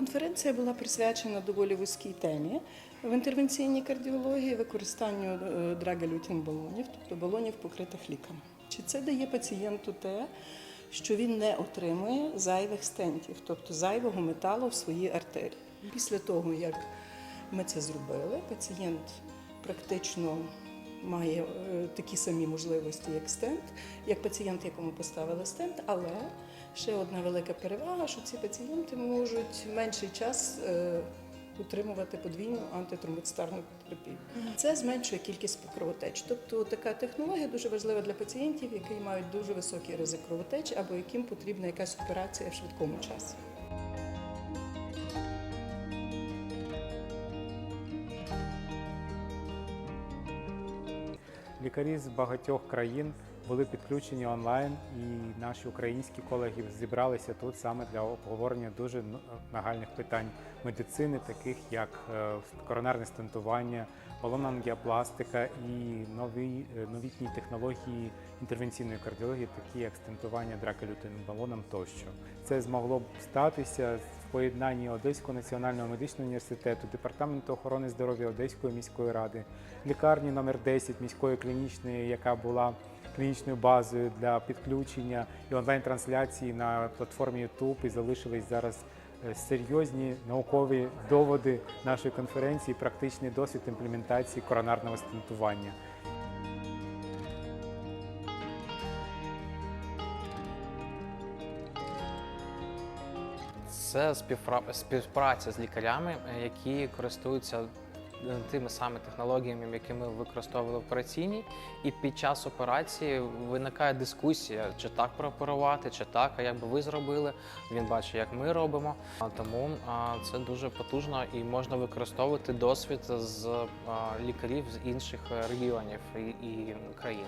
Конференція була присвячена доволі вузькій темі в інтервенційній кардіології використанню е, драгелютін балонів, тобто балонів покритих ліками. Чи це дає пацієнту те, що він не отримує зайвих стентів, тобто зайвого металу в своїй артерії? Після того, як ми це зробили, пацієнт практично має е, такі самі можливості, як стент, як пацієнт, якому поставили стент, але ще одна велика перевага, що ці пацієнти можуть менший час е, утримувати подвійну антитромбоцитарну терапію. Це зменшує кількість кровотеч. Тобто така технологія дуже важлива для пацієнтів, які мають дуже високий ризик кровотеч або яким потрібна якась операція в швидкому часі. Лікарі з багатьох країн були підключені онлайн, і наші українські колеги зібралися тут саме для обговорення дуже нагальних питань медицини, таких як е, коронарне стентування, балонна ангіопластика і нові е, новітні технології інтервенційної кардіології, такі як стентування дракелютиним балоном тощо. Це змогло б статися поєднанні Одеського національного медичного університету, департаменту охорони здоров'я Одеської міської ради, лікарні номер 10 міської клінічної, яка була клінічною базою для підключення і онлайн-трансляції на платформі YouTube, і залишились зараз е, серйозні наукові доводи нашої конференції, практичний досвід імплементації коронарного стентування. Це співпраця з лікарями, е, які користуються е, тими самими технологіями, які ми використовували в операційній. І під час операції виникає дискусія, чи так прооперувати, чи так, а як би ви зробили. Він бачить, як ми робимо. Тому це дуже потужно і можна використовувати досвід з лікарів з інших регіонів і країн.